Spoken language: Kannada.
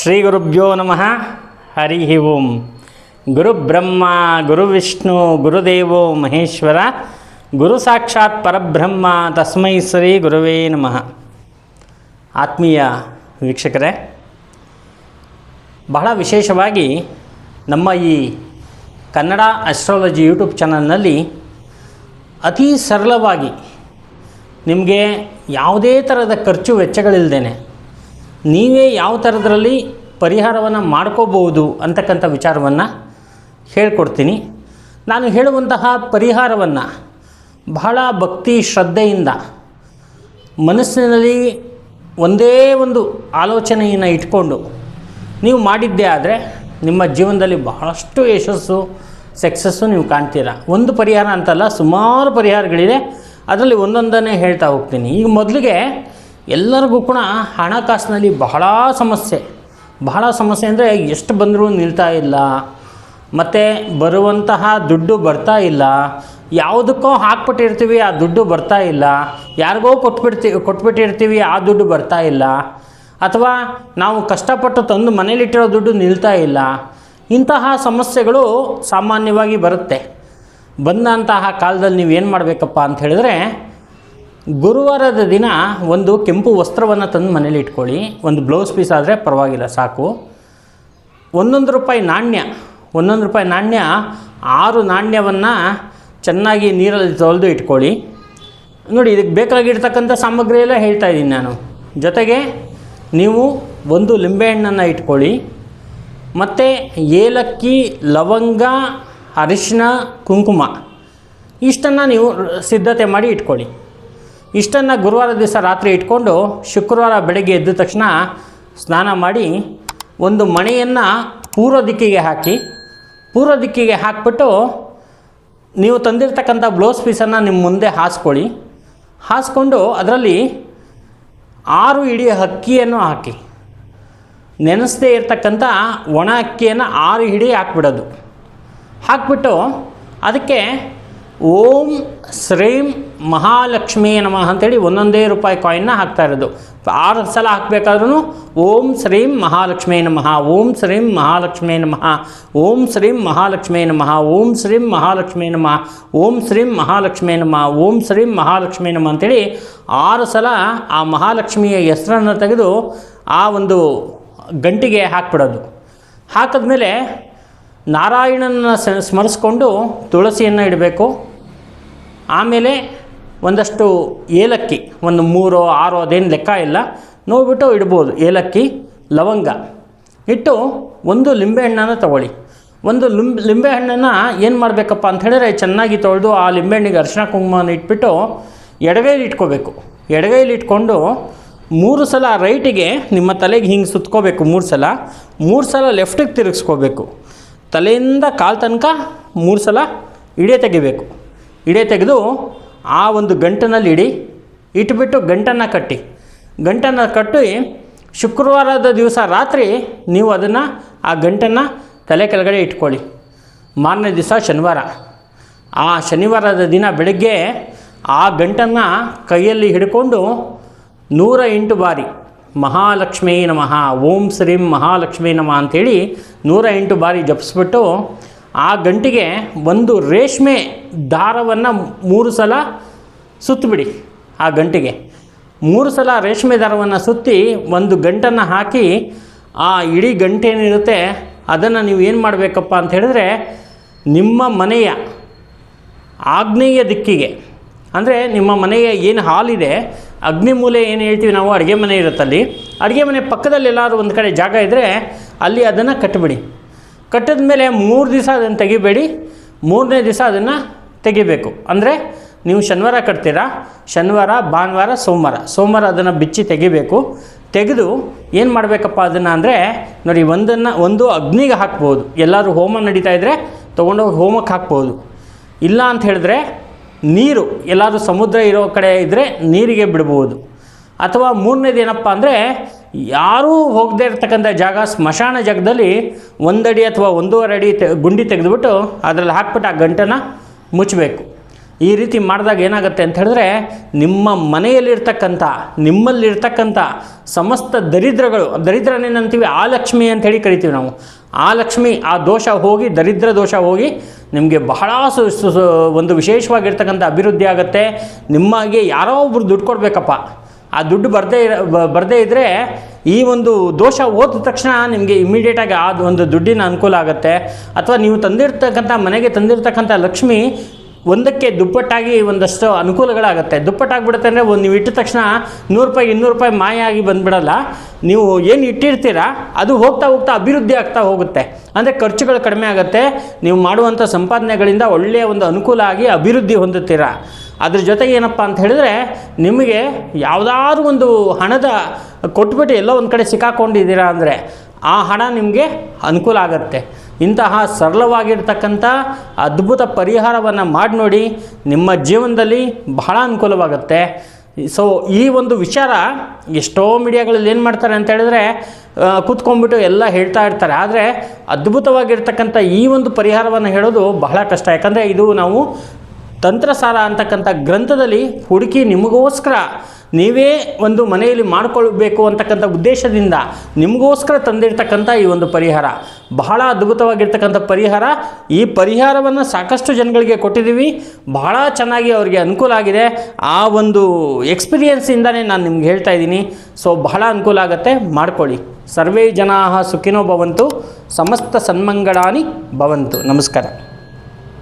ಶ್ರೀ ಗುರುಭ್ಯೋ ನಮಃ. ಹರಿ ಓಂ. ಗುರುಬ್ರಹ್ಮ ಗುರುವಿಷ್ಣು ಗುರುದೇವೋ ಮಹೇಶ್ವರ, ಗುರು ಸಾಕ್ಷಾತ್ ಪರಬ್ರಹ್ಮ ತಸ್ಮೈ ಶ್ರೀ ಗುರುವೇ ನಮಃ. ಆತ್ಮೀಯ ವೀಕ್ಷಕರೇ, ಬಹಳ ವಿಶೇಷವಾಗಿ ನಮ್ಮ ಈ ಕನ್ನಡ ಅಸ್ಟ್ರಾಲಜಿ ಯೂಟ್ಯೂಬ್ ಚಾನಲ್ನಲ್ಲಿ ಅತಿ ಸರಳವಾಗಿ ನಿಮಗೆ ಯಾವುದೇ ಥರದ ಖರ್ಚು ವೆಚ್ಚಗಳಿಲ್ಲದೇನೆ ನೀವೇ ಯಾವ ಥರದ್ರಲ್ಲಿ ಪರಿಹಾರವನ್ನು ಮಾಡ್ಕೋಬೋದು ಅಂತಕ್ಕಂಥ ವಿಚಾರವನ್ನು ಹೇಳ್ಕೊಡ್ತೀನಿ. ನಾನು ಹೇಳುವಂತಹ ಪರಿಹಾರವನ್ನು ಬಹಳ ಭಕ್ತಿ ಶ್ರದ್ಧೆಯಿಂದ ಮನಸ್ಸಿನಲ್ಲಿ ಒಂದೇ ಒಂದು ಆಲೋಚನೆಯನ್ನು ಇಟ್ಕೊಂಡು ನೀವು ಮಾಡಿದ್ದೇ ಆದರೆ ನಿಮ್ಮ ಜೀವನದಲ್ಲಿ ಬಹಳಷ್ಟು ಯಶಸ್ಸು, ಸಕ್ಸಸ್ಸು ನೀವು ಕಾಣ್ತೀರಾ. ಒಂದು ಪರಿಹಾರ ಅಂತಲ್ಲ, ಸುಮಾರು ಪರಿಹಾರಗಳಿದೆ. ಅದರಲ್ಲಿ ಒಂದೊಂದನ್ನೇ ಹೇಳ್ತಾ ಹೋಗ್ತೀನಿ. ಈಗ ಮೊದಲಿಗೆ ಎಲ್ಲರಿಗೂ ಕೂಡ ಹಣಕಾಸಿನಲ್ಲಿ ಬಹಳ ಸಮಸ್ಯೆ. ಬಹಳ ಸಮಸ್ಯೆ ಅಂದರೆ ಎಷ್ಟು ಬಂದರೂ ನಿಲ್ತಾ ಇಲ್ಲ, ಮತ್ತು ಬರುವಂತಹ ದುಡ್ಡು ಬರ್ತಾ ಇಲ್ಲ, ಯಾವುದಕ್ಕೋ ಹಾಕ್ಬಿಟ್ಟಿರ್ತೀವಿ, ಆ ದುಡ್ಡು ಬರ್ತಾ ಇಲ್ಲ, ಯಾರಿಗೋ ಕೊಟ್ಬಿಡ್ತೀವಿ ಕೊಟ್ಬಿಟ್ಟಿರ್ತೀವಿ, ಆ ದುಡ್ಡು ಬರ್ತಾ ಇಲ್ಲ, ಅಥವಾ ನಾವು ಕಷ್ಟಪಟ್ಟು ತಂದು ಮನೇಲಿಟ್ಟಿರೋ ದುಡ್ಡು ನಿಲ್ತಾ ಇಲ್ಲ, ಇಂತಹ ಸಮಸ್ಯೆಗಳು ಸಾಮಾನ್ಯವಾಗಿ ಬರುತ್ತೆ. ಬಂದಂತಹ ಕಾಲದಲ್ಲಿ ನೀವು ಏನು ಮಾಡಬೇಕಪ್ಪ ಅಂತ ಹೇಳಿದ್ರೆ ಗುರುವಾರದ ದಿನ ಒಂದು ಕೆಂಪು ವಸ್ತ್ರವನ್ನು ತಂದು ಮನೇಲಿ ಇಟ್ಕೊಳ್ಳಿ. ಒಂದು ಬ್ಲೌಸ್ ಪೀಸ್ ಆದರೆ ಪರವಾಗಿಲ್ಲ, ಸಾಕು. ಒಂದೊಂದು ರೂಪಾಯಿ ನಾಣ್ಯ, ಒಂದೊಂದು ರೂಪಾಯಿ ನಾಣ್ಯ, ಆರು ನಾಣ್ಯವನ್ನು ಚೆನ್ನಾಗಿ ನೀರಲ್ಲಿ ತೊಳೆದು ಇಟ್ಕೊಳ್ಳಿ. ನೋಡಿ, ಇದಕ್ಕೆ ಬೇಕಾಗಿರ್ತಕ್ಕಂಥ ಸಾಮಗ್ರಿ ಎಲ್ಲ ಹೇಳ್ತಾ ಇದ್ದೀನಿ ನಾನು. ಜೊತೆಗೆ ನೀವು ಒಂದು ಲಿಂಬೆಹಣ್ಣನ್ನು ಇಟ್ಕೊಳ್ಳಿ. ಮತ್ತು ಏಲಕ್ಕಿ, ಲವಂಗ ಅರಿಶಿನ ಕುಂಕುಮ, ಇಷ್ಟನ್ನು ನೀವು ಸಿದ್ಧತೆ ಮಾಡಿ ಇಟ್ಕೊಳ್ಳಿ. ಇಷ್ಟನ್ನು ಗುರುವಾರ ದಿವಸ ರಾತ್ರಿ ಇಟ್ಕೊಂಡು ಶುಕ್ರವಾರ ಬೆಳಗ್ಗೆ ಎದ್ದ ತಕ್ಷಣ ಸ್ನಾನ ಮಾಡಿ ಒಂದು ಮಣೆಯನ್ನು ಪೂರ್ವ ದಿಕ್ಕಿಗೆ ಹಾಕಿ, ಪೂರ್ವ ದಿಕ್ಕಿಗೆ ಹಾಕಿಬಿಟ್ಟು ನೀವು ತಂದಿರ್ತಕ್ಕಂಥ ಬ್ಲೌಸ್ ಪೀಸನ್ನು ನಿಮ್ಮ ಮುಂದೆ ಹಾಸ್ಕೊಳ್ಳಿ. ಹಾಸ್ಕೊಂಡು ಅದರಲ್ಲಿ ಆರು ಇಡೀ ಅಕ್ಕಿಯನ್ನು ಹಾಕಿ. ನೆನೆಸದೇ ಇರತಕ್ಕಂಥ ಒಣ ಅಕ್ಕಿಯನ್ನು ಆರು ಹಿಡಿ ಹಾಕ್ಬಿಡೋದು. ಹಾಕ್ಬಿಟ್ಟು ಅದಕ್ಕೆ ಓಂ, ಶ್ರೀಂ ಮಹಾಲಕ್ಷ್ಮೀ ನಮಃ ಅಂತೇಳಿ ಒಂದೊಂದೇ ರೂಪಾಯಿ ಕಾಯಿನ್ನ ಹಾಕ್ತಾ ಇರೋದು. ಆರು ಸಲ ಹಾಕಬೇಕಾದ್ರೂ ಓಂ ಶ್ರೀಂ ಮಹಾಲಕ್ಷ್ಮೀ ನಮಃ, ಓಂ ಶ್ರೀಂ ಮಹಾಲಕ್ಷ್ಮೀ ನಮಃ, ಓಂ ಶ್ರೀಂ ಮಹಾಲಕ್ಷ್ಮೀ ನಮಃ, ಓಂ ಶ್ರೀಂ ಮಹಾಲಕ್ಷ್ಮೀ ನಮಃ, ಓಂ ಶ್ರೀಂ ಮಹಾಲಕ್ಷ್ಮೀ ನಮಃ, ಓಂ ಶ್ರೀಂ ಮಹಾಲಕ್ಷ್ಮೀ ನಮಃ ಅಂತೇಳಿ ಆರು ಸಲ ಆ ಮಹಾಲಕ್ಷ್ಮಿಯ ಹೆಸರನ್ನು ತೆಗೆದು ಆ ಒಂದು ಗಂಟಿಗೆ ಹಾಕ್ಬಿಡೋದು. ಹಾಕಿದ್ಮೇಲೆ ನಾರಾಯಣನ ಸ್ಮರಿಸ್ಕೊಂಡು ತುಳಸಿಯನ್ನು ಇಡಬೇಕು. ಆಮೇಲೆ ಒಂದಷ್ಟು ಏಲಕ್ಕಿ, ಒಂದು ಮೂರೋ ಆರೋ ಅದೇನು ಲೆಕ್ಕ ಇಲ್ಲ. ನೋಡ್ಬಿಟ್ಟು ಇಡ್ಬೋದು. ಏಲಕ್ಕಿ, ಲವಂಗ. ಇಟ್ಟು ಒಂದು ಲಿಂಬೆಹಣ್ಣನ್ನು ತಗೊಳ್ಳಿ. ಒಂದು ಲಿಂಬ್ ಲಿಂಬೆಹಣ್ಣನ್ನು ಏನು ಮಾಡಬೇಕಪ್ಪ ಅಂತ ಹೇಳಿದ್ರೆ ಚೆನ್ನಾಗಿ ತೊಳೆದು ಆ ಲಿಂಬೆಹಣ್ಣಿಗೆ ಅರಿಶಿನ ಕುಂಕುಮನ ಇಟ್ಬಿಟ್ಟು ಎಡಗೈಲಿ ಇಟ್ಕೋಬೇಕು. ಎಡಗೈಲಿ ಇಟ್ಕೊಂಡು ಮೂರು ಸಲ ರೈಟಿಗೆ ನಿಮ್ಮ ತಲೆಗೆ ಹಿಂಗೆ ಸುತ್ಕೋಬೇಕು ಮೂರು ಸಲ. ಮೂರು ಸಲ ಲೆಫ್ಟಿಗೆ ತಿರುಗಿಸ್ಕೋಬೇಕು. ತಲೆಯಿಂದ ಕಾಲು ತನಕ ಮೂರು ಸಲ ಇಡೇ ತೆಗಿಬೇಕು. ಇಡೆ ತೆಗೆದು ಆ ಒಂದು ಗಂಟನಲ್ಲಿ ಇಡಿ, ಇಟ್ಬಿಟ್ಟು ಗಂಟನ್ನು ಕಟ್ಟಿ. ಗಂಟನ್ನು ಕಟ್ಟಿ ಶುಕ್ರವಾರದ ದಿವಸ ರಾತ್ರಿ ನೀವು ಅದನ್ನು ಆ ಗಂಟನ್ನು ತಲೆ ಕೆಳಗಡೆ ಇಟ್ಕೊಳ್ಳಿ. ಮಾರನೇ ದಿವಸ ಶನಿವಾರ. ಆ ಶನಿವಾರದ ದಿನ ಬೆಳಗ್ಗೆ ಆ ಗಂಟನ್ನು ಕೈಯಲ್ಲಿ ಹಿಡ್ಕೊಂಡು ನೂರ ಎಂಟು ಬಾರಿ ಮಹಾಲಕ್ಷ್ಮೀ ನಮಃ, ಓಂ ಶ್ರೀಂ ಮಹಾಲಕ್ಷ್ಮೀ ನಮಃ ಅಂಥೇಳಿ ನೂರ ಎಂಟು ಬಾರಿ ಜಪಿಸ್ಬಿಟ್ಟು ಆ ಗಂಟಿಗೆ ಒಂದು ರೇಷ್ಮೆ ದಾರವನ್ನು ಮೂರು ಸಲ ಸುತ್ತಿಬಿಡಿ ಆ ಗಂಟಿಗೆ. ಮೂರು ಸಲ ರೇಷ್ಮೆ ದಾರವನ್ನು ಸುತ್ತಿ ಒಂದು ಗಂಟನ್ನು ಹಾಕಿ ಆ ಇಡೀ ಗಂಟೆ ಏನಿರುತ್ತೆ ಅದನ್ನು ನೀವು ಏನು ಮಾಡಬೇಕಪ್ಪ ಅಂತ ಹೇಳಿದ್ರೆ ನಿಮ್ಮ ಮನೆಯ ಆಗ್ನೇಯ ದಿಕ್ಕಿಗೆ. ಅಂದರೆ ನಿಮ್ಮ ಮನೆಯ ಏನು ಹಾಲಿದೆ ಅಗ್ನಿ ಮೂಲೆ ಏನು ಹೇಳ್ತೀವಿ ನಾವು, ಅಡುಗೆ ಮನೆ ಇರುತ್ತಲ್ಲಿ. ಅಡುಗೆ ಮನೆ ಪಕ್ಕದಲ್ಲಿ ಎಲ್ಲಾದರೂ ಒಂದು ಕಡೆ ಜಾಗ ಇದ್ದರೆ ಅಲ್ಲಿ ಅದನ್ನು ಕಟ್ಟಿಬಿಡಿ ಕಟ್ಟಿದ ಮೇಲೆ ಮೂರು ದಿವಸ ಅದನ್ನು ತೆಗಿಬೇಡಿ. ಮೂರನೇ ದಿವಸ ಅದನ್ನು ತೆಗಿಬೇಕು. ಅಂದರೆ ನೀವು ಶನಿವಾರ ಕಟ್ತೀರಾ? ಶನಿವಾರ, ಭಾನುವಾರ, ಸೋಮವಾರ. ಸೋಮವಾರ ಅದನ್ನು ಬಿಚ್ಚಿ ತೆಗಿಬೇಕು. ತೆಗೆದು ಏನು ಮಾಡಬೇಕಪ್ಪ ಅದನ್ನು ಅಂದರೆ, ನೋಡಿ ಒಂದನ್ನು, ಒಂದು ಅಗ್ನಿಗೆ ಹಾಕ್ಬೋದು. ಎಲ್ಲರೂ ಹೋಮ ನಡೀತಾ ಇದ್ದರೆ ತೊಗೊಂಡೋಗಿ ಹೋಮಕ್ಕೆ ಹಾಕ್ಬೋದು. ಇಲ್ಲ ಅಂತ ಹೇಳಿದ್ರೆ ನೀರು, ಎಲ್ಲಾದರೂ ಸಮುದ್ರ ಇರೋ ಕಡೆ ಇದ್ದರೆ ನೀರಿಗೆ ಬಿಡ್ಬೋದು. ಅಥವಾ ಮೂರನೇದು ಏನಪ್ಪ ಅಂದರೆ ಯಾರೂ ಹೋಗದೇ ಇರ್ತಕ್ಕಂಥ ಜಾಗ ಸ್ಮಶಾನ ಜಾಗದಲ್ಲಿ ಒಂದಡಿ ಅಥವಾ ಒಂದೂವರೆ ಅಡಿ ತೆ, ಗುಂಡಿ ತೆಗೆದುಬಿಟ್ಟು ಅದರಲ್ಲಿ ಹಾಕ್ಬಿಟ್ಟು ಆ ಗಂಟನ್ನು ಮುಚ್ಚಬೇಕು ಈ ರೀತಿ ಮಾಡಿದಾಗ ಏನಾಗುತ್ತೆ ಅಂತ ಹೇಳಿದ್ರೆ ನಿಮ್ಮ ಮನೆಯಲ್ಲಿರ್ತಕ್ಕಂಥ, ನಿಮ್ಮಲ್ಲಿರ್ತಕ್ಕಂಥ ಸಮಸ್ತ ದರಿದ್ರಗಳು ದರಿದ್ರನೇನಂತೀವಿ ಆ ಲಕ್ಷ್ಮಿ ಹೇಳಿ ಕರಿತೀವಿ ನಾವು. ಆ ಲಕ್ಷ್ಮಿ, ಆ ದೋಷ ಹೋಗಿ, ದರಿದ್ರ ದೋಷ ಹೋಗಿ ನಿಮಗೆ ಬಹಳ ಸು- ಒಂದು ವಿಶೇಷವಾಗಿರ್ತಕ್ಕಂಥ ಅಭಿವೃದ್ಧಿ ಆಗುತ್ತೆ. ನಿಮಗೆ ಯಾರೋ ಒಬ್ರು ದುಡ್ಡು ಕೊಡಬೇಕಪ್ಪ. ಆ ದುಡ್ಡು ಬರದೇ ಬರದೇ ಇದ್ದರೆ ಈ ಒಂದು ದೋಷ ಹೋದ ತಕ್ಷಣ ನಿಮಗೆ ಇಮ್ಮಿಡಿಯೇಟಾಗಿ ಆ ಒಂದು ದುಡ್ಡಿನ ಅನುಕೂಲ ಆಗುತ್ತೆ. ಅಥವಾ ನೀವು ತಂದಿರ್ತಕ್ಕಂಥ ಮನೆಗೆ ತಂದಿರ್ತಕ್ಕಂಥ ಲಕ್ಷ್ಮಿ ಒಂದಕ್ಕೆ ದುಪ್ಪಟ್ಟಾಗಿ ಒಂದಷ್ಟು ಅನುಕೂಲಗಳಾಗುತ್ತೆ. ದುಪ್ಪಟ್ಟಾಗ್ಬಿಡುತ್ತೆ ಅಂದರೆ ಒಂದು ನೀವು ಇಟ್ಟ ತಕ್ಷಣ ನೂರು ರೂಪಾಯಿ, ಇನ್ನೂರು ರೂಪಾಯಿ ಮಾಯ ಆಗಿ ಬಂದುಬಿಡಲ್ಲ. ನೀವು ಏನು ಇಟ್ಟಿರ್ತೀರಾ, ಅದು ಹೋಗ್ತಾ ಹೋಗ್ತಾ ಅಭಿವೃದ್ಧಿ ಆಗ್ತಾ ಹೋಗುತ್ತೆ. ಅಂದರೆ ಖರ್ಚುಗಳು ಕಡಿಮೆ ಆಗುತ್ತೆ. ನೀವು ಮಾಡುವಂಥ ಸಂಪಾದನೆಗಳಿಂದ ಒಳ್ಳೆಯ ಒಂದು ಅನುಕೂಲ ಆಗಿ ಅಭಿವೃದ್ಧಿ ಹೊಂದುತ್ತೀರ. ಅದ್ರ ಜೊತೆಗೆ ಏನಪ್ಪ ಅಂತ ಹೇಳಿದ್ರೆ, ನಿಮಗೆ ಯಾವುದಾದ್ರೂ ಒಂದು ಹಣದ ಕೊಟ್ಬಿಟ್ಟು ಎಲ್ಲೋ ಒಂದು ಕಡೆ ಸಿಕ್ಕಾಕೊಂಡಿದ್ದೀರಾ ಅಂದರೆ, ಆ ಹಣ ನಿಮಗೆ ಅನುಕೂಲ ಆಗುತ್ತೆ. ಇಂತಹ ಸರಳವಾಗಿರ್ತಕ್ಕಂಥ ಅದ್ಭುತ ಪರಿಹಾರವನ್ನು ಮಾಡಿ ನೋಡಿ ನಿಮ್ಮ ಜೀವನದಲ್ಲಿ ಬಹಳ ಅನುಕೂಲವಾಗುತ್ತೆ. ಸೊ ಈ ಒಂದು ವಿಚಾರ ಎಷ್ಟೋ ಮೀಡಿಯಾಗಳಲ್ಲಿ ಏನು ಮಾಡ್ತಾರೆ ಅಂತ ಹೇಳಿದ್ರೆ ಕೂತ್ಕೊಂಡ್ಬಿಟ್ಟು ಎಲ್ಲ ಹೇಳ್ತಾ ಇರ್ತಾರೆ. ಆದರೆ ಅದ್ಭುತವಾಗಿರ್ತಕ್ಕಂಥ ಈ ಒಂದು ಪರಿಹಾರವನ್ನು ಹೇಳೋದು ಬಹಳ ಕಷ್ಟ. ಯಾಕಂದರೆ ಇದು ನಾವು ತಂತ್ರಸಾರ ಅಂತಕ್ಕಂಥ ಗ್ರಂಥದಲ್ಲಿ ಹುಡುಕಿ ನಿಮಗೋಸ್ಕರ ನೀವೇ ಒಂದು ಮನೆಯಲ್ಲಿ ಮಾಡಿಕೊಳ್ಬೇಕು ಅಂತಕ್ಕಂಥ ಉದ್ದೇಶದಿಂದ ನಿಮಗೋಸ್ಕರ ತಂದಿರ್ತಕ್ಕಂಥ ಈ ಒಂದು ಪರಿಹಾರ. ಬಹಳ ಅದ್ಭುತವಾಗಿರ್ತಕ್ಕಂಥ ಪರಿಹಾರ. ಈ ಪರಿಹಾರವನ್ನು ಸಾಕಷ್ಟು ಜನಗಳಿಗೆ ಕೊಟ್ಟಿದ್ದೀವಿ. ಬಹಳ ಚೆನ್ನಾಗಿ ಅವರಿಗೆ ಅನುಕೂಲ ಆಗಿದೆ. ಆ ಒಂದು ಎಕ್ಸ್ಪೀರಿಯೆನ್ಸಿಂದನೇ ನಾನು ನಿಮ್ಗೆ ಹೇಳ್ತಾ ಇದ್ದೀನಿ. ಸೊ, ಬಹಳ ಅನುಕೂಲ ಆಗುತ್ತೆ. ಮಾಡ್ಕೊಳ್ಳಿ. ಸರ್ವೇ ಜನಾ ಸುಖಿನೋ ಭವಂತು. ಸಮಸ್ತ ಸನ್ಮಂಗಳಾನಿ ಭವಂತು. ನಮಸ್ಕಾರ.